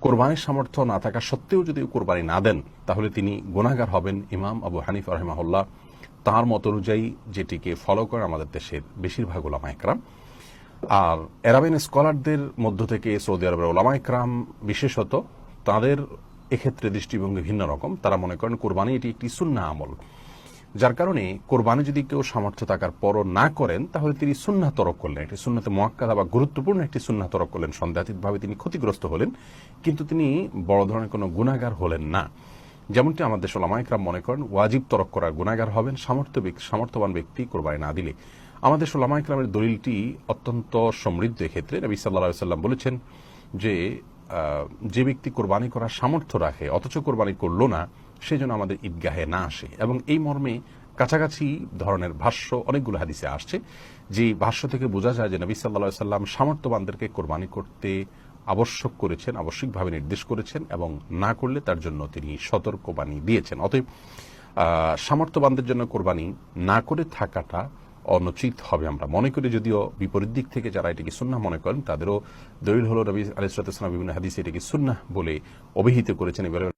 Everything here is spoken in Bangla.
কোরবানির সামর্থ্য না থাকা সত্ত্বেও যদি কোরবানি না দেন, তাহলে তিনি গুণাগার হবেন ইমাম আবু হানিফ রহমাহুল্লাহ। তার মত অনুযায়ী যেটিকে ফলো করে আমাদের দেশের বেশিরভাগ ওলামা একরাম। আর এরাবিন স্কলারদের মধ্য থেকে সৌদি আরবের ওলামা একরাম বিশেষত, তাদের এক্ষেত্রে দৃষ্টিভঙ্গি ভিন্ন রকম। তারা মনে করেন কোরবানি এটি একটি সুন্না আমল। যার কারণে কোরবানি যদি কেউ সামর্থ্য থাকার পরও না করেন, তাহলে তিনি সুন্না তরক করলেন। একটি সুন্নাতে মোয়াক্কাদা বা গুরুত্বপূর্ণ একটি সুন্না তরক করলেন। সন্দেহাতীতভাবে তিনি ক্ষতিগ্রস্ত হলেন, কিন্তু তিনি বড় ধরনের কোনো গুণাগার হলেন না। যেমনটি আমাদের সোলামাইকরাম মনে করেন, ওয়াজিব তরক করার গুণাগার হবেন সামর্থ্য সামর্থ্যবান ব্যক্তি কোরবানি না দিলে। আমাদের সোলামাইকরামের দলিলটি অত্যন্ত সমৃদ্ধ এক্ষেত্রে। নবী সাল্লাহ সাল্লাম বলেছেন যে যে ব্যক্তি কোরবানি করার সামর্থ্য রাখে, অথচ কোরবানি করল না সে যেন আমাদের ঈদগাহে না আসে। এবং এই মর্মে কাছাকাছি ধরনের ভাষ্য, অনেকগুলো হাদিসে আসছে, যে ভাষ্য থেকে বোঝা যায় যে নবী সাল্লা সাল্লাম সামর্থ্যবানদেরকে কোরবানি করতে আবশ্যক করেছেন আবশ্যিকভাবে নির্দেশ করেছেন এবং না করলে তার জন্য তিনি সতর্কবাণী দিয়েছেন। অতএব সামর্থ্যবানদের জন্য কোরবানি না করে থাকাটা অনুচিত হবে আমরা মনে করি, যদিও বিপরীত দিক থেকে যারা এটিকে সুন্না মনে করেন, তাদেরও দলিল হল রবি আলিসালাম বিভিন্ন হাদিসে এটিকে সুন্না বলে অভিহিত করেছেন। এবার